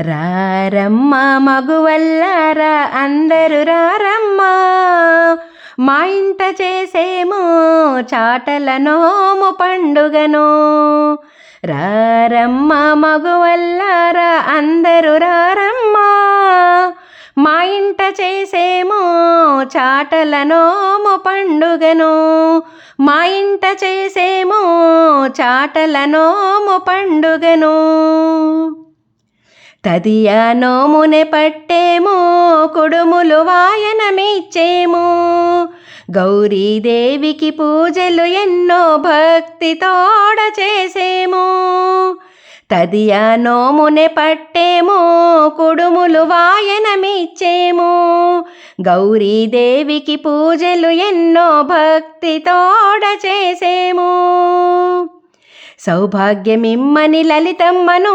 రారమ్మ మగువల్లారా అందరు రారమ్మ. మా ఇంట చేసేమో చాటల నోము పండుగను. రారమ్మ మగువల్లారా అందరు రారమ్మ. మా ఇంట చేసేమో చాటల నోము పండుగను. మా ఇంట చేసేమో చాటల నోము పండుగను. తదియ నోమునే పట్టేమో కుడుములు వాయనమిచ్చేమో. గౌరీదేవికి పూజలు ఎన్నో భక్తి తోడ చేసేమో. తదియ నోమునే పట్టేమో కుడుములు వాయనమిచ్చేమో. గౌరీదేవికి పూజలు ఎన్నో భక్తి తోడ చేసేమో. సౌభాగ్యమిమ్మని లలితమ్మను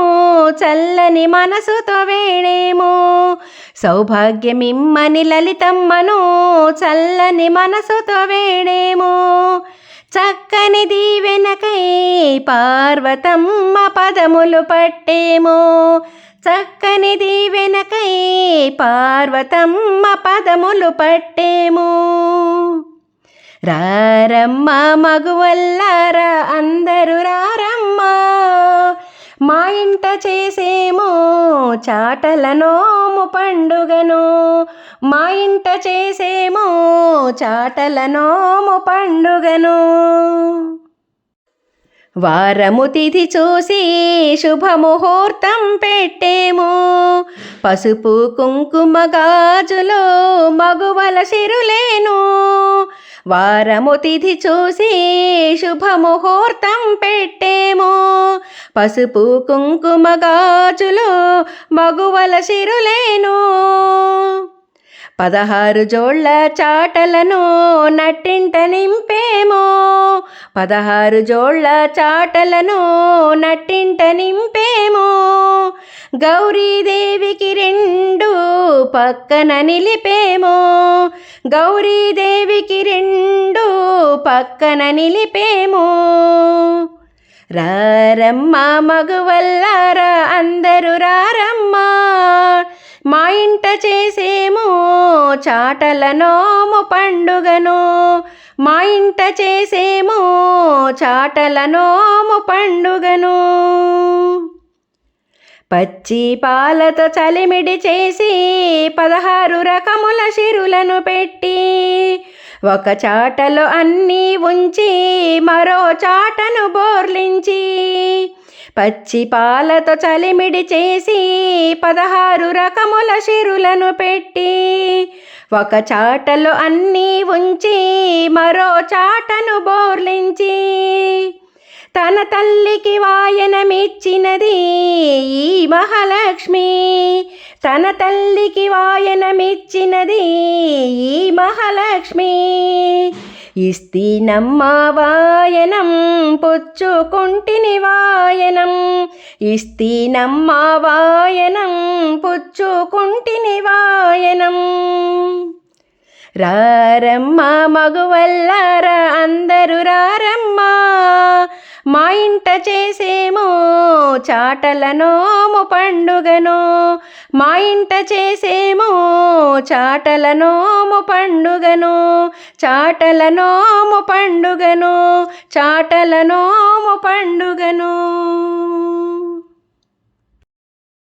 చల్లని మనసుతో వేణేమో సౌభాగ్యమిమ్మని లలితమ్మను చల్లని మనసుతో వేణేమో చక్కని దీవెనకై పార్వతమ్మ పదములు పట్టేమో. చక్కని దీవెనకై పార్వతమ్మ పదములు పట్టేమో. రారమ్మ మగువల్లారా అందరూ రారమ్మ. మా ఇంట చేసేమో చాటల నోము పండుగను మా ఇంట చేసేమో చాటల నోము పండుగను వారము తిథి చూసి శుభముహూర్తం పెట్టేమో. పసుపు కుంకుమ గాజులో మగువల సిరులేను. వారము తిథి చూసి శుభముహూర్తం పెట్టేమో. పసుపు కుంకుమ గాజులు మగువల శిరులేను పదహారు జోళ్ళ చాటలను నట్టింట నింపేమో. పదహారు జోళ్ళ చాటలను నట్టింట నింపేమో. గౌరీదేవికి రెండు పక్కన నిలిపేమో. గౌరీదేవికి రెండు పక్కన నిలిపేమో. రారమ్మ మగువల్లారా అందరూ రారమ్మా. మా ఇంట చేసేమో చాటల నోము పండుగను. మా ఇంట చేసేమో చాటల నోము పండుగను. పచ్చి పాలతో చలిమిడి చేసి పదహారు రకముల సిరులను పెట్టి ఒక చాటలో అన్నీ ఉంచి మరో చాటను బోర్లించి పచ్చి పాలతో చలిమిడి చేసి పదహారు రకముల సిరులను పెట్టి ఒక చాటలో అన్నీ ఉంచి మరో చాటను బోర్లించి తన తల్లికి వాయనమిచ్చినది ఈ మహాలక్ష్మి. తన తల్లికి వాయనమిచ్చినది ఈ మహాలక్ష్మి. ఇస్తీనమ్మ వాయనం పుచ్చుకుంటిని వాయనం. ఇస్తీనమ్మ వాయనం పుచ్చుకుంటిని వాయనం. రారమ్మ మగువల్లారా అందరూ రారమ్మ. మా ఇంట చేసేమో చాటల నోము పండుగను. మా ఇంట చేసేమో చాటల నోము పండుగను. చాటల నోము పండుగను. చాటల నోము పండుగను.